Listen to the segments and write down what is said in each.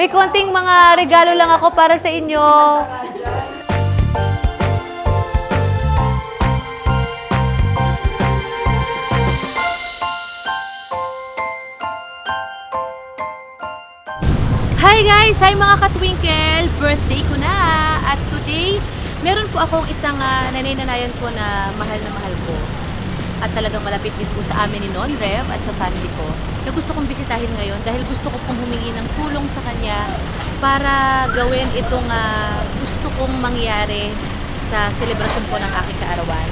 May konting mga regalo lang ako para sa inyo. Hi guys! Hi mga katwinkle! Birthday ko na! At today, meron po akong isang uh, nanay-nanayan ko na mahal na mahal ko. At talagang malapit din po sa amin ni Non Rev at sa family ko na gusto kong bisitahin ngayon dahil gusto ko pong humingi ng tulong sa kanya para gawin itong ah, gusto kong mangyari sa selebrasyon po ng aking kaarawan.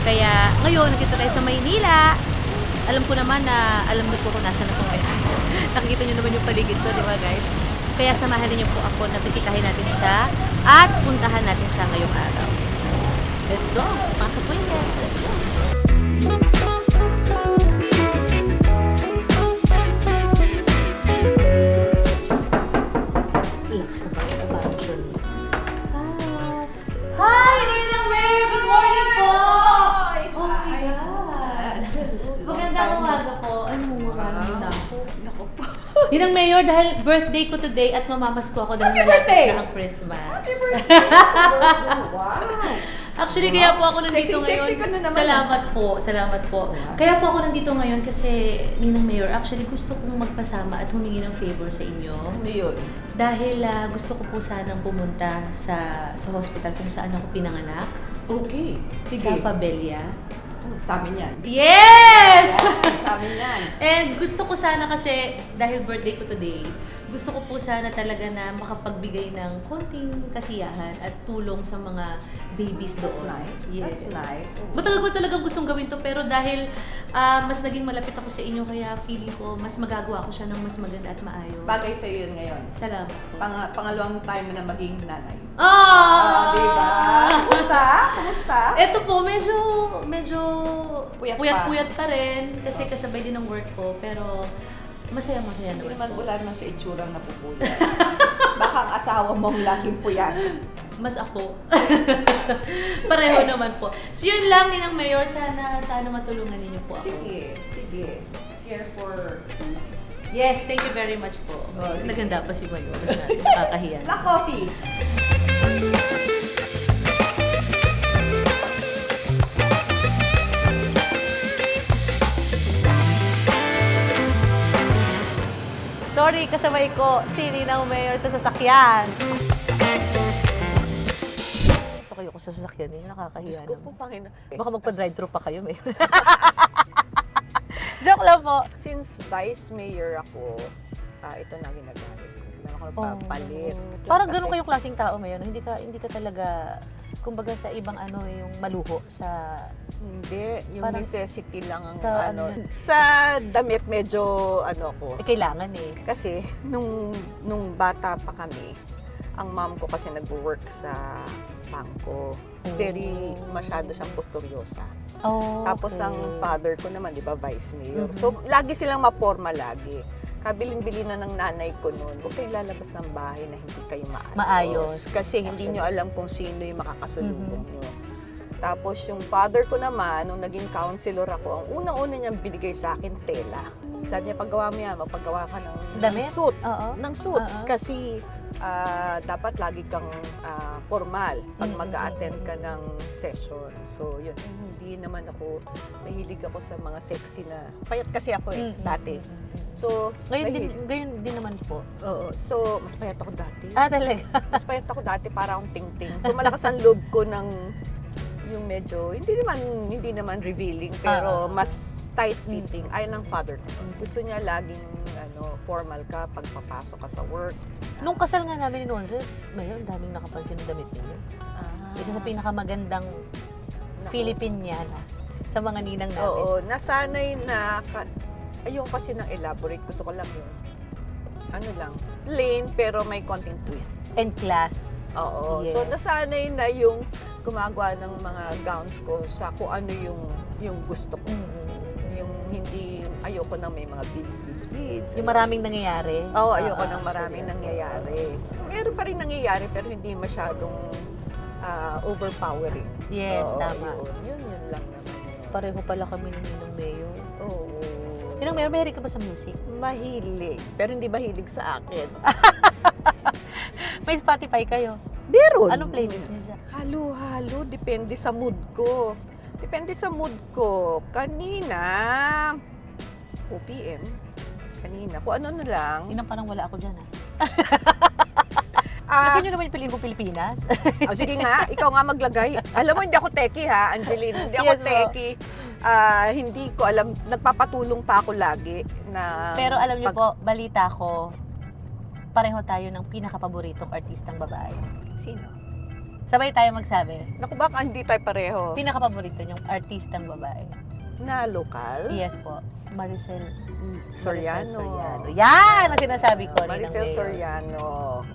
Kaya ngayon, nakita tayo sa Maynila. Alam ko naman na alam niyo po kung nasa na po ngayon. Nakikita niyo naman yung paligid ko, di ba guys? Kaya samahan niyo po ako na bisitahin natin siya at puntahan natin siya ngayong araw. Let's go! Mga kapwinkle, let's go! Po. Ninang Mayor, dahil birthday ko today at mamamas ko ako dahil Happy malapit birthday! na ang Christmas. wow! Actually, kaya po ako nandito Sexy, ngayon. sexy ka na naman. Salamat po, salamat po. Kaya po ako nandito ngayon kasi, Ninang Mayor, actually gusto kong magpasama at humingi ng favor sa inyo. Ano yun? Dahil ah, gusto ko po sanang pumunta sa sa hospital kung saan ako pinanganak. Okay. Sa Sige. Pabelia. Oh, sa amin yan. Yes! Amin yan. And gusto ko sana kasi, dahil birthday ko today, gusto ko po sana talaga na makapagbigay ng konting kasiyahan at tulong sa mga babies doon. That's nice. Yes. That's nice. Matagal ko talagang gustong gawin to pero dahil ah, mas naging malapit ako sa inyo kaya feeling ko mas magagawa ko siya ng mas maganda at maayos. Bagay sa yun ngayon. Salamat po. Pang, pangalawang time na maging nanay. Ah! Ah, di ba? Kumusta? Kumusta? Ito po, medyo, medyo Puyat pa. puyat-puyat pa rin kasi kasabay din ng work ko pero masaya-masaya Hindi naman naman po. wala naman sa itsurang napupula. Baka ang asawa mong laging puyat. Mas ako. Pareho naman po. So yun lang din ang mayor. Sana, sana matulungan ninyo po ako. Sige, sige. Care for... Yes, thank you very much po. Oh. Naganda pa si Mayor. natin. Nakakahiya. Black coffee. Sorry, kasabay ko si Ninang Mayor sa sasakyan. Gusto kayo ko sa sasakyan niyo. Nakakahiya Diyos ko naman. po, Panginoon. Baka magpa-drive-thru pa kayo, Mayor. Joke lang po. Since vice mayor ako, ah, ito na ginagamit ko. Hindi naman ako nagpapalit. Parang Kasi- ganun kayong klaseng tao, Mayor. Hindi ka, hindi ka talaga, kumbaga sa ibang ano, yung maluho sa... Hindi, yung Parang- necessity lang ang Sa ano. ano? Sa damit medyo ano ako. Eh, kailangan eh. Kasi nung nung bata pa kami, ang mom ko kasi nagwo-work sa bangko. Very masyado siyang posturyosa. Oh, Tapos okay. ang father ko naman, 'di ba, vice mayor. Mhm. So lagi silang maporma lagi. Kabilin-bili na ng nanay ko noon, huwag kayong lalabas ng bahay na hindi kayo maayos. Maayos. Kasi hindi nyo alam kung sino yung makakasalubong Mhm. nyo. Tapos yung father ko naman, nung naging counselor ako, ang unang-una niyang binigay sa akin, tela. Sabi niya, paggawa mo yan, magpagawa ka ng, ng Damit? suit. Oo. Ng suit. Oo. Kasi ah, dapat lagi kang ah, formal pag Mm, mag attend mm, ka ng session. So, yun. Hindi naman ako, mahilig ako sa mga sexy na, payat kasi ako eh, Mm, mm, dati. mm, mm, mm. So, Ngayon din, ngayon din naman po. Oo. So, mas payat ako dati. Ah, talaga? Mas payat ako dati para akong ting-ting. So, malakas ang loob ko ng yung medyo, hindi naman, hindi naman revealing, pero ah. mas tight fitting. Mm. Ayaw ng father ko. Gusto niya laging ano, formal ka pag papasok ka sa work. Nung kasal nga namin ni Nonre, Mayor, ang daming nakapansin ng damit niya. Ah. Isa sa pinakamagandang Filipiniana sa mga ninang namin. Oo, nasanay na, ka, ayoko kasi ng elaborate. Gusto ko lang yung, ano lang, plain pero may konting twist. And class. Oo. Yes. So, nasanay na yung gumagawa ng mga gowns ko sa kung ano yung, yung gusto ko. Mm-mm. Yung hindi, ayoko na may mga beads, beads, beads. Yung maraming nangyayari. Oo, ayoko Ah, ng maraming actually. nangyayari. Meron pa rin nangyayari pero hindi masyadong ah, overpowering. Yes, Oo, tama. Yun, yun, yun lang naman. Pareho pala kami ni Ninang Mayor. Oo. Ninang Mayor, mahilig ka ba sa music? Mahilig. Pero hindi mahilig sa akin. May Spotify kayo. Meron. Anong playlist niyo dyan? Halo-halo, depende sa mood ko. Depende sa mood ko. Kanina, OPM. Kanina, kung ano na lang. Yun ang parang wala ako dyan, ah. Lagyan nyo naman yung piling ko Pilipinas. oh, sige nga, ikaw nga maglagay. Alam mo, hindi ako teki ha, Angeline. Hindi ako Yes, po. teki. Ah, hindi ko alam, nagpapatulong pa ako lagi na... Pero alam niyo pag- po, balita ko, pareho tayo ng pinakapaboritong artistang babae. Sino? Sabay tayo magsabi, Naku, baka hindi tayo pareho. pinakapaborito niyong artistang babae. Na lokal? Yes po, Maricel Soriano. Soriano. Yan ang sinasabi ko. Ninang Maricel Mayor. Soriano.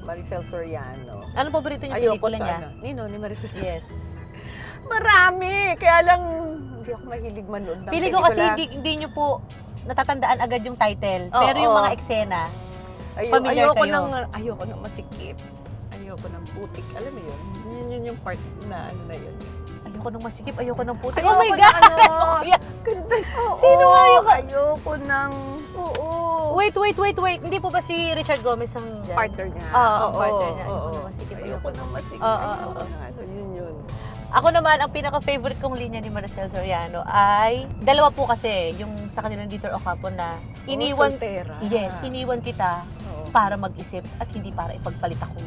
Maricel Soriano. Anong paborito niyong Ayoko pelikula niya? ano. Nino, ni Maricel Soriano. Yes. Marami! Kaya lang, hindi ako mahilig manood ng Feeling ko kasi pelikula. hindi, hindi niyo po natatandaan agad yung title. Oo. pero yung mga eksena, Ayo, familiar ayoko kayo. ng, ayoko ng masikip. Ayoko ng putik. Alam mo yun? Yun yun yung part na ano na yun. Ayoko nang masikip, ayoko nang puti. Ayoko oh my ng God! ano. Ganda. Oo, Sino nga yung- Ayoko ng... Oo. Wait, wait, wait, wait. Hindi po ba si Richard Gomez ang dyan? Partner niya. Oo, ang partner niya. Oo. ng masikip, Ayoko ng masikip. Oo, Ayoko oo. ng ano. Yun yun. Ako naman, ang pinaka-favorite kong linya ni Maricel Soriano ay, dalawa po kasi, yung sa kanilang Dieter Ocampo na, iniwan, Oh, yes, iniwan kita Oo. para mag-isip at hindi para ipagpalit ako.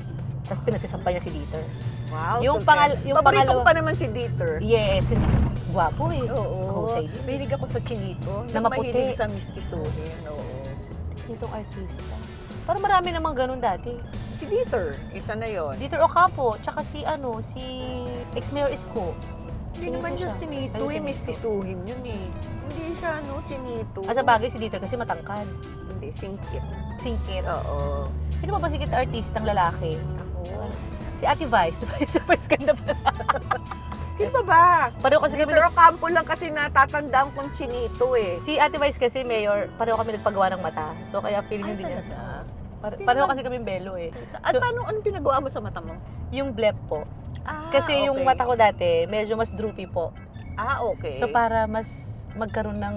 Tapos pinagsasampay niya si Dieter. Wow, Yung soltera. pangal- yung Paborito pangalawa- ko pa naman si Dieter. Yes, kasi gwapo eh. Oo. Husay. Mahilig ako sa chinito. Na maputi. Mahilig sa mistisuhin. Oo. Itong artista. Parang marami namang ganun dati. Si Dieter, isa na yon. Dieter Ocampo, tsaka si ano, si ex-mayor Isko. Hindi naman siya sinito, eh, sinito. mistisuhin yun eh. Hindi siya, no, chinito. Ah, sa bagay si Dieter kasi matangkad. Hindi, singkit. Singkit. Oo. Sino ba ba singkit artistang lalaki? Ako. Si Ate Vice. Si Vice ganda pala. Sino ba ba? Pareho kasi kami, Pero kampo lang kasi natatandaan kong chinito eh. si Ate Vice kasi mayor, pareho kami nagpagawa ng mata. So kaya feeling hindi niya. Pare- pareho kasi kami belo eh. At So- paano, anong pinagawa mo sa mata mo? Yung blep po. Ah, Kasi yung okay. mata ko dati, medyo mas droopy po. Ah, okay. So para mas magkaroon ng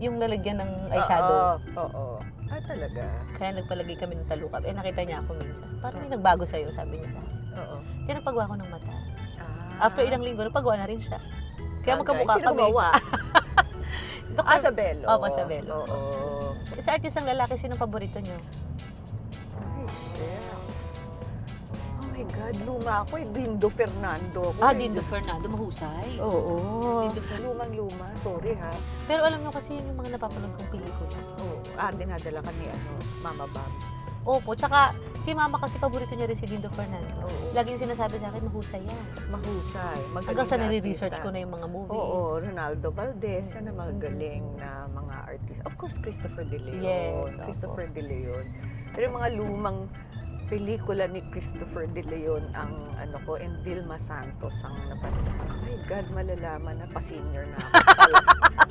yung lalagyan ng eyeshadow. Oo, oo. Ah, talaga. Kaya nagpalagay kami ng talukap. Eh nakita niya ako minsan. Parang may nagbago sa'yo, sabi niya sa akin. Oo. Kaya nagpagawa ko ng mata. Ah. After ilang linggo, nagpagawa na rin siya. Kaya magkamukha Sino kami. gumawa? Doktor- ah, sa Belo. Opo, sa Belo. Oo. Sa artist ang lalaki, sino paborito niyo? Ay, shucks. Oh my God, luma ako eh. Dindo Fernando. ako Ah, eh. Dindo Fernando, mahusay. Oo. Dindo Fernando. Lumang-luma. Sorry ha. Pero alam niyo kasi yun yung mga napapanood kong pelikula. Oo. Ah, dinadala ka ni ano, Mama Bam. Opo, tsaka si mama kasi paborito niya rin si Dindo Fernando. Oo. Lagi yung sinasabi sa akin, mahusay yan. Mahusay. Magaling Hanggang sa na nare-research artista. ko na yung mga movies. Oo, Ronaldo Valdez, yan ang magaling na mga artist. Of course, Christopher De Leon. Yes, opo. Christopher De Leon. Pero yung mga lumang pelikula ni Christopher De Leon ang ano ko, and Vilma Santos ang napanood. Oh my God, malalaman na pa-senior na ako pala.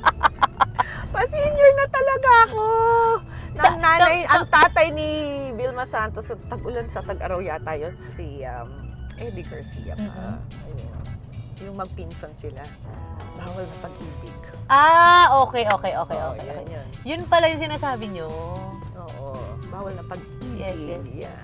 pa-senior na talaga ako! Sa- Ang nanay, sa- sa- ang tatay ni Vilma Santos, sa tag-ulan sa tag-araw yata yun, si um, Eddie Garcia pa. Mhm. Ayun. Yung magpinsan sila. Bawal na pag-ibig. Ah, okay, okay, okay, Oo, okay. yan, yan. Yun pala yung sinasabi niyo. Oo. Bawal na pag-ibig. Yes, yes. Yan.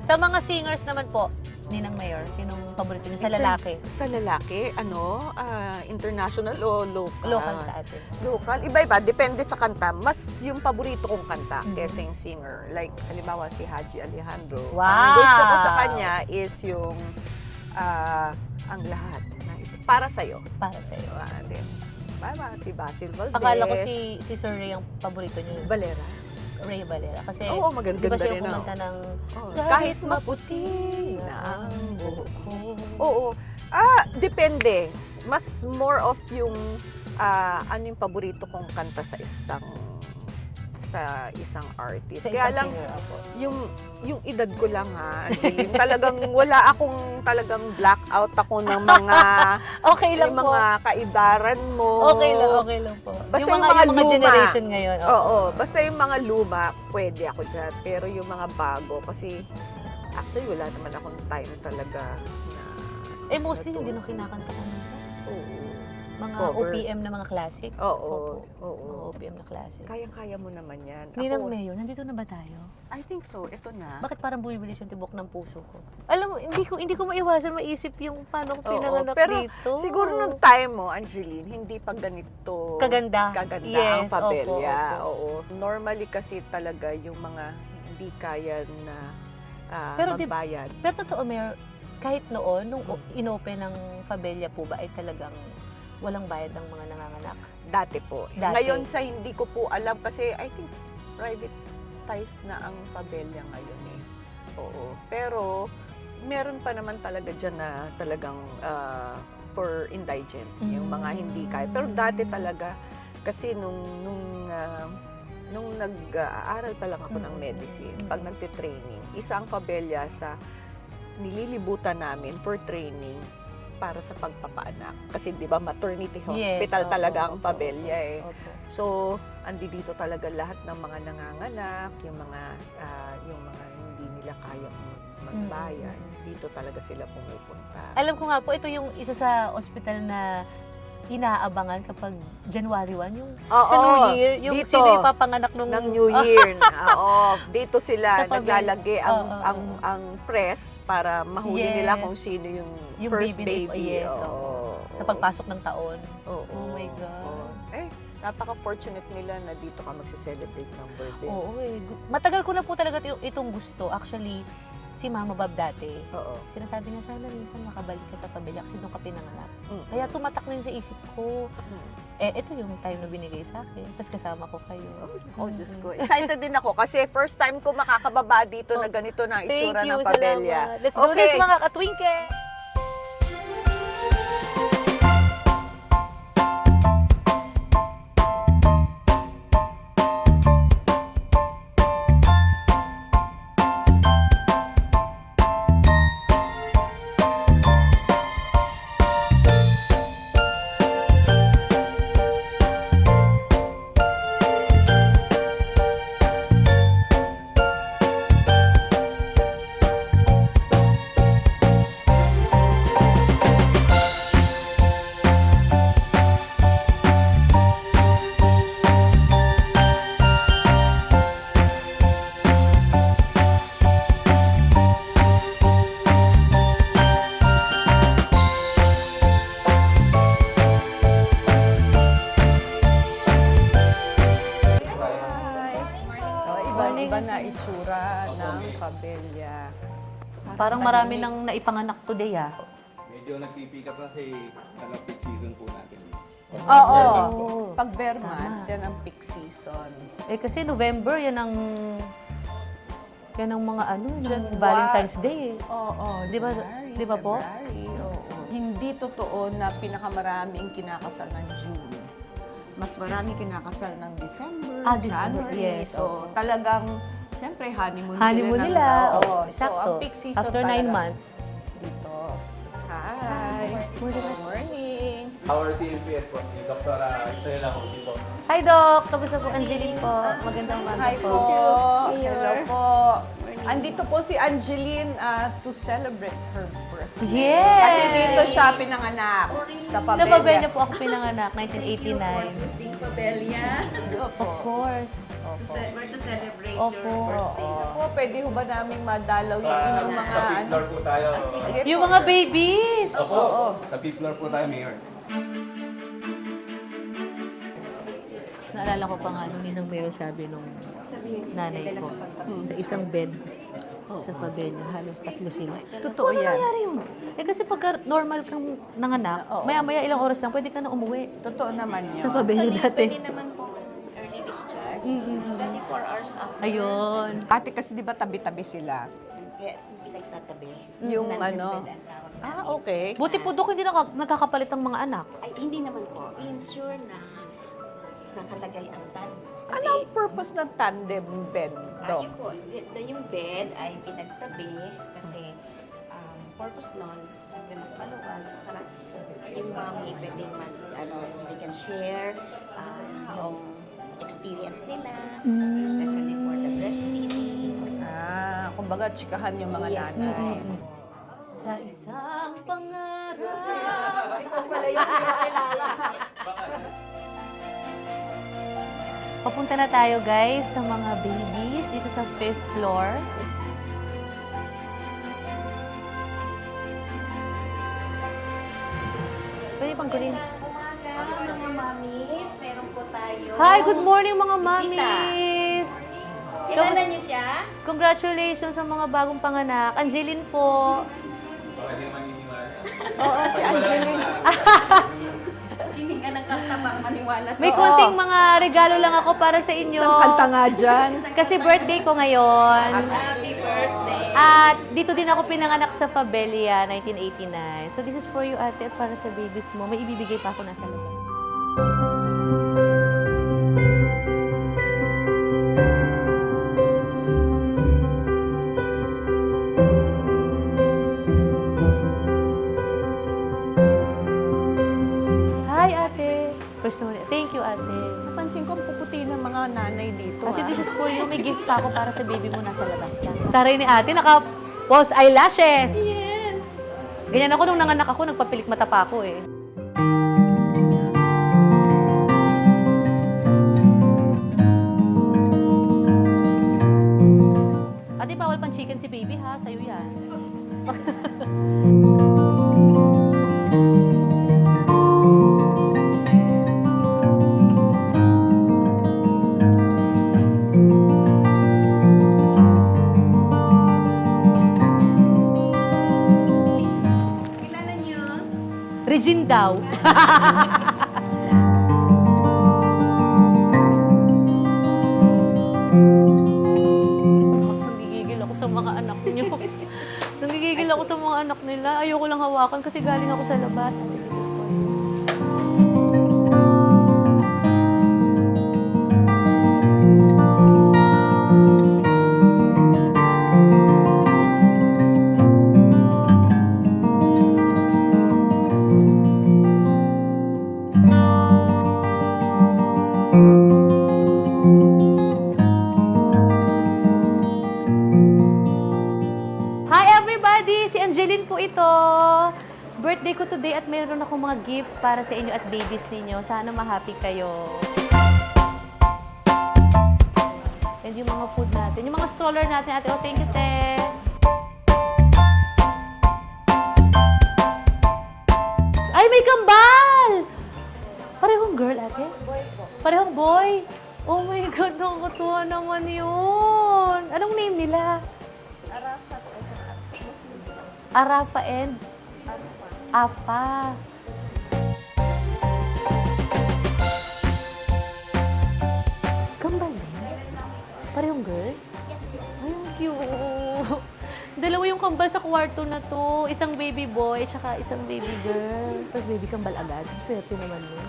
Sa mga singers naman po, Ninang Mayor, sinong paborito niyo sa Inter- lalaki? Sa lalaki, ano, ah, international o local? Local sa atin. Local. Iba-iba. Depende sa kanta. Mas yung paborito kong kanta Mhm. kesa yung singer. Like, halimbawa si Haji Alejandro. Wow! Ang gusto ko sa kanya is yung ah, ang lahat. na is- Para sa'yo. Para sa iyo. Ah, din. Baba, si Basil Valdez. Akala ko si si Sir Ray ang paborito niyo. Valera. Ray Valera. Kasi, Oo, di maganda ba siya rin. yung kumanta ng Oo, kahit maputi na ang buhok ko. Oo. Ah, depende. Mas more of yung ah, ano yung paborito kong kanta sa isang sa isang artist. Sa Kaya isang lang singer yung yung edad ko lang ha, Angeline, talagang wala akong talagang blackout ako ng mga Okay lang yung po. mga kaidaran mo. Okay lang, okay lang po. Basta yung yung mga, yung mga luma. generation ngayon. Oo, basta yung mga luma, pwede ako dyan. Pero yung mga bago, kasi actually wala naman akong time talaga na Eh, mostly yung din ang kinakanta ko minsan. Oo. Mga Covers. OPM na mga classic. Oo, Opo. oo. Mga OPM na classic. Kayang-kaya mo naman yan. Ninang Ako, Mayo, nandito na ba tayo? I think so. Ito na. Bakit parang bumibilis yung tibok ng puso ko? Alam mo, hindi ko hindi ko maiwasan maisip yung paano ko Oo, pinanganak pero dito. Siguro nung time mo, Angeline, hindi pa ganito Kaganda. kaganda Yes, ang pabelya. opo, Oo. Normally kasi talaga yung mga hindi kaya na ah, Pero di- magbayad. Pero totoo, Mayor, kahit noon, nung o- inopen ng Fabella po ba, ay talagang walang bayad ng mga nanganganak. Dati po. Dati. Ngayon sa hindi ko po alam kasi I think privatized na ang pabelya ngayon eh. Oo. Pero meron pa naman talaga dyan na talagang ah, for indigent. Yung mga hindi kaya. Pero dati talaga kasi nung nung ah, nung nag-aaral pa lang ako ng Mm. medicine, Mm. pag nagte-training, isa ang pabelya sa nililibutan namin for training para sa pagpapaanak. Kasi 'di ba maternity hospital opo, talaga ang opo, pabelya eh. Opo. So, andi dito talaga lahat ng mga nanganganak, yung mga ah, yung mga hindi nila kayang magbayad. Mm, mm, Dito talaga sila pumupunta. Alam ko nga po, ito yung isa sa ospital na inaabangan kapag January 1, yung Oo, sa New Year, yung dito, sino ipapanganak nung... ng New Year. Oo, dito sila Sa pabel- naglalagay ang, Oo, ang ang press para mahuli Yes. nila kung sino yung, Yung first baby baby. na- yes, Oo. Sa pagpasok ng taon. Oo, Oh my God. oo. Eh, napaka-fortunate nila na dito ka magse-celebrate ng birthday. Oo eh. Gu- Matagal ko na po talaga ito- itong gusto. Actually, si Mama Bob dati, Oo. sinasabi na sana minsan makabalik ka sa pamilya kasi doon ka pinanganak. Mm. Kaya tumatak na yun sa isip ko. Mm. Eh, ito yung time na binigay sa akin. Tapos kasama ko kayo. Oh, Diyos ko. Excited din ako kasi first time ko makakababa dito na ganito na Thank itsura you, ng pabelya. salamat. Let's do Okay. this mga katwinke! Marami nang naipanganak today ah. Medyo nagpipick up kasi kalapit season po natin. Oo. Po. Pag bare months, yan ang peak season. Eh kasi November, yan ang... Yan ang mga ano, ng January. Valentine's Day. eh. Oo, Di ba- January, di ba po? February, oo. Hindi totoo na pinakamaraming kinakasal ng June. Mas marami kinakasal ng December, Ah, December, January. yes, So, oo. talagang, siyempre, honeymoon, Honeymoon sila. ng- nila. Oo. So, ang sakto. peak season After nine talaga months. Dito. Hi. Morning. Good morning. Our CNPS po, si Dr. Estrella po, si Boss. Hi, Doc! Kamusta po, Angeline po? Magandang umaga Hi po. po. Hello po. Andito po si Angeline ah, to celebrate her birthday. Yes! Kasi dito siya pinanganak. Sa Sa Pabella. Pabella po ako pinanganak, 1989. Interesting Pabella. Of course. Opo. We're to celebrate Opo. your birthday. Po, pwede ho ba naming madalaw Sa, yung mga sa fifth ano? floor po tayo. Sige Yung po. mga babies! Opo, sa fifth floor po tayo, Mayor. Naalala ko pa nga nung ninang Mero sabi nung nanay ko sa isang bed sa pabella, halos tatlo sila. Totoo Paano yan. nangyari yun? Eh kasi pag normal kang nanganak, Oo. maya-maya ilang oras lang, pwede ka na umuwi Totoo naman yun. sa pabella Pwede, dati. pwede naman po discharge. Mm-mm. 24 hours after. Ayun. Ate kasi di ba tabi-tabi sila? Kaya pinagtatabi. Yung Nandun ano? pala ang tawag na- Ah, okay. Buti po Dok, hindi naka, nagkakapalit ang mga anak. Ay, hindi naman po. Ensure na nakalagay ang tan. Kasi, Ano ang purpose ng tandem bed, ah, Doc? yun po, y- na yung bed ay pinagtabi kasi um, purpose nun, siyempre mas maluwag. Para yung mommy pwedeng mag, ano, they can share um, yung experience nila, Mm. especially for the breastfeeding. Ah, kumbaga, chikahan yung mga Yes, nanay. mm. Sa isang pangarap. Ito pala yung pinakilala. Papunta na tayo guys sa mga babies dito sa fifth floor. Pwede pang green. Umaga, mga mamis. Meron po tayo. Hi, good morning mga mommies! Kilala niyo siya? Congratulations sa mga bagong panganak. Angeline po. Oo, si Angeline. Hindi ka nagkatabang maniwala May konting mga regalo lang ako para sa inyo. Isang kanta nga dyan. Kasi birthday ko ngayon. Happy birthday. At dito din ako pinanganak sa Fabelia, 1989. So this is for you, ate, at para sa babies mo. May ibibigay pa ako nasa loob. Mga nanay dito. Ate, ah. this is for you. May gift pa ako para sa baby mo nasa labas lang. Taray ni ate, naka-false eyelashes. Yes. Ganyan ako nung nanganak ako, nagpapilik mata pa ako eh. Ate, bawal pang chicken si baby ha, sa'yo yan. daw. Nanggigigil ako sa mga anak niyo. Nanggigigil ako sa mga anak nila. Ayoko lang hawakan kasi galing ako sa labas. Para sa inyo at babies ninyo. Sana ma-happy kayo. And yung mga food natin. Yung mga stroller natin, ate. Oh, thank you, te. Ay, may kambal! Parehong girl, ate? Parehong boy? Oh my God, nakakatuwa naman yun. Anong name nila? Arafa and? Afa. Kambal Parehong girl? Ay, ang cute. Dalawa yung kambal sa kwarto na to. Isang baby boy, tsaka isang baby girl. Tapos baby kambal agad. Swerte naman yun.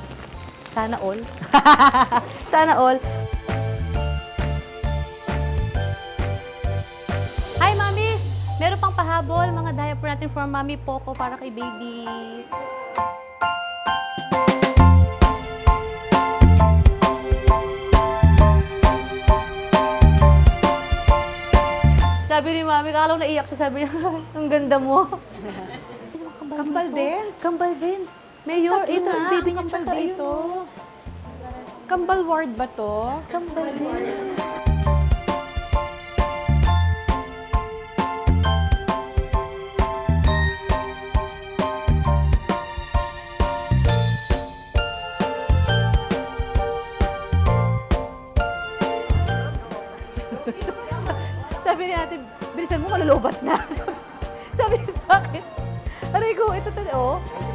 Sana all. Sana all. Hi, mamis! Meron pang pahabol, mga diaper natin for Mami Poco para kay baby. Sabi ni Mami, kakalaw naiyak siya, sabi niya, ang ganda mo. Kambal din? Kambal din. Mayor, Tatlo ito, na, ang baby niya, kambal tsaka dito. Kambal ward ba to? Kambal din. Malulubat na. Sabi sa akin, aray ko, ito talaga, oh.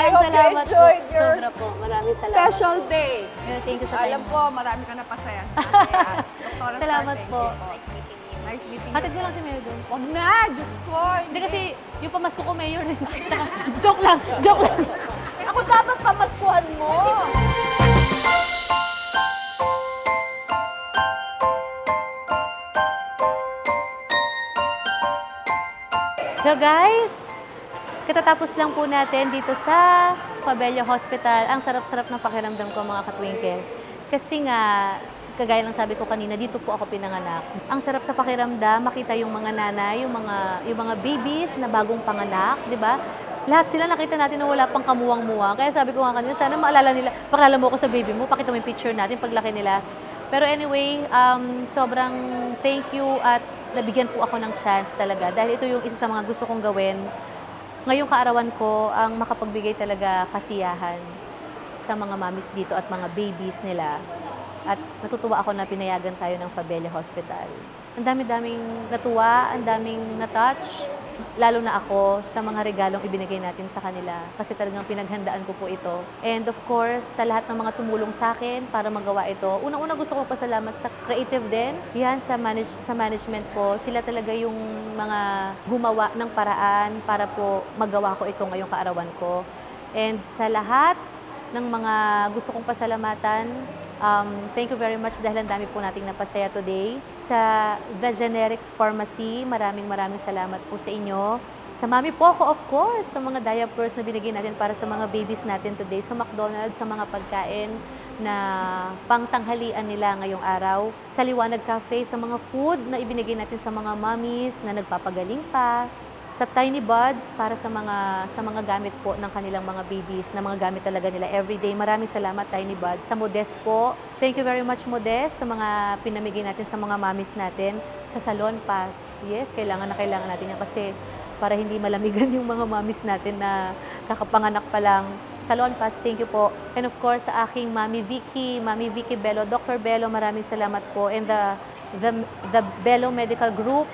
I hope you salamat enjoyed po. your Sobra po. Maraming salamat. special day. Mayor, thank you sa Alam time ko, mo. marami ka napasaya. Doktora Salamat Star, thank po. you. Nice meeting you. Nice meeting Hatid you. ko lang si Mayor doon. Wag na, Diyos ko. Hindi kasi yung pamasko ko Mayor. joke lang, joke lang. Ako dapat pamaskuhan mo. So guys, katatapos lang po natin dito sa Fabella Hospital. Ang sarap-sarap ng pakiramdam ko mga katwinkle. Kasi nga, kagaya ng sabi ko kanina, dito po ako pinanganak. Ang sarap sa pakiramdam, makita yung mga nanay, yung mga, yung mga babies na bagong panganak, di ba? Lahat sila nakita natin na wala pang kamuwang-muwang. Kaya sabi ko nga kanina, sana maalala nila, pakilala mo ako sa baby mo, pakita mo yung picture natin paglaki nila. Pero anyway, um, sobrang thank you at nabigyan po ako ng chance talaga. Dahil ito yung isa sa mga gusto kong gawin. Ngayong kaarawan ko, ang makapagbigay talaga kasiyahan sa mga mamis dito at mga babies nila. At natutuwa ako na pinayagan tayo ng Fabella Hospital. Ang dami-daming natuwa, ang daming na-touch, lalo na ako sa mga regalong ibinigay natin sa kanila kasi talagang pinaghandaan ko po ito. And of course, sa lahat ng mga tumulong sa akin para magawa ito, unang-una gusto ko pasalamat sa creative din. Yan sa, manage, sa management ko, sila talaga yung mga gumawa ng paraan para po magawa ko ito ngayong kaarawan ko. And sa lahat ng mga gusto kong pasalamatan. Um, thank you very much dahil ang dami po nating napasaya today. Sa The Generics Pharmacy, maraming maraming salamat po sa inyo. Sa Mami Poco, of course, sa mga diapers na binigay natin para sa mga babies natin today. Sa McDonald's, sa mga pagkain na pangtanghalian nila ngayong araw. Sa Liwanag Cafe, sa mga food na ibinigay natin sa mga mommies na nagpapagaling pa sa Tiny Buds para sa mga sa mga gamit po ng kanilang mga babies na mga gamit talaga nila everyday. Maraming salamat Tiny Buds. Sa Modest po, thank you very much Modest sa mga pinamigay natin sa mga mamis natin. Sa Salon Pass, yes, kailangan na kailangan natin yan kasi para hindi malamigan yung mga mamis natin na kakapanganak pa lang. Salon Pass, thank you po. And of course, sa aking Mami Vicky, Mami Vicky Bello, Dr. Bello, maraming salamat po. And the, the, the Bello Medical Group,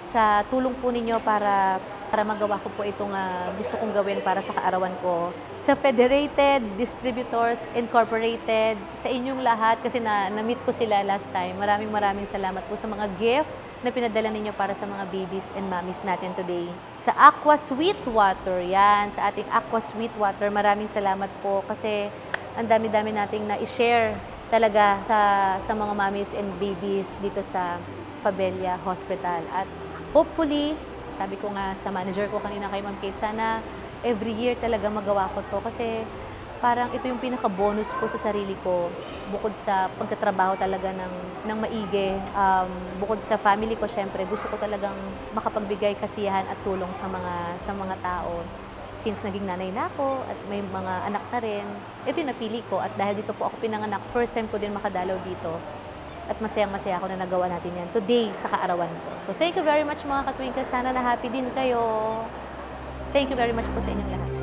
sa tulong po ninyo para para magawa ko po itong ah, gusto kong gawin para sa kaarawan ko. Sa Federated Distributors Incorporated, sa inyong lahat, kasi na, na-meet ko sila last time, maraming maraming salamat po sa mga gifts na pinadala ninyo para sa mga babies and mommies natin today. Sa Aqua Sweet Water, yan, sa ating Aqua Sweet Water, maraming salamat po kasi ang dami-dami nating na-share talaga sa, sa mga mommies and babies dito sa Pabella Hospital. At hopefully, sabi ko nga sa manager ko kanina kay Ma'am Kate, sana every year talaga magawa ko to kasi parang ito yung pinaka-bonus ko sa sarili ko bukod sa pagkatrabaho talaga ng, ng maigi. Um, bukod sa family ko, syempre, gusto ko talagang makapagbigay kasiyahan at tulong sa mga, sa mga tao. Since naging nanay na ako at may mga anak na rin, ito yung napili ko at dahil dito po ako pinanganak, first time ko din makadalaw dito at masayang-masaya ako na nagawa natin yan today sa kaarawan ko. So thank you very much mga katwingka. Sana na happy din kayo. Thank you very much po sa inyong lahat.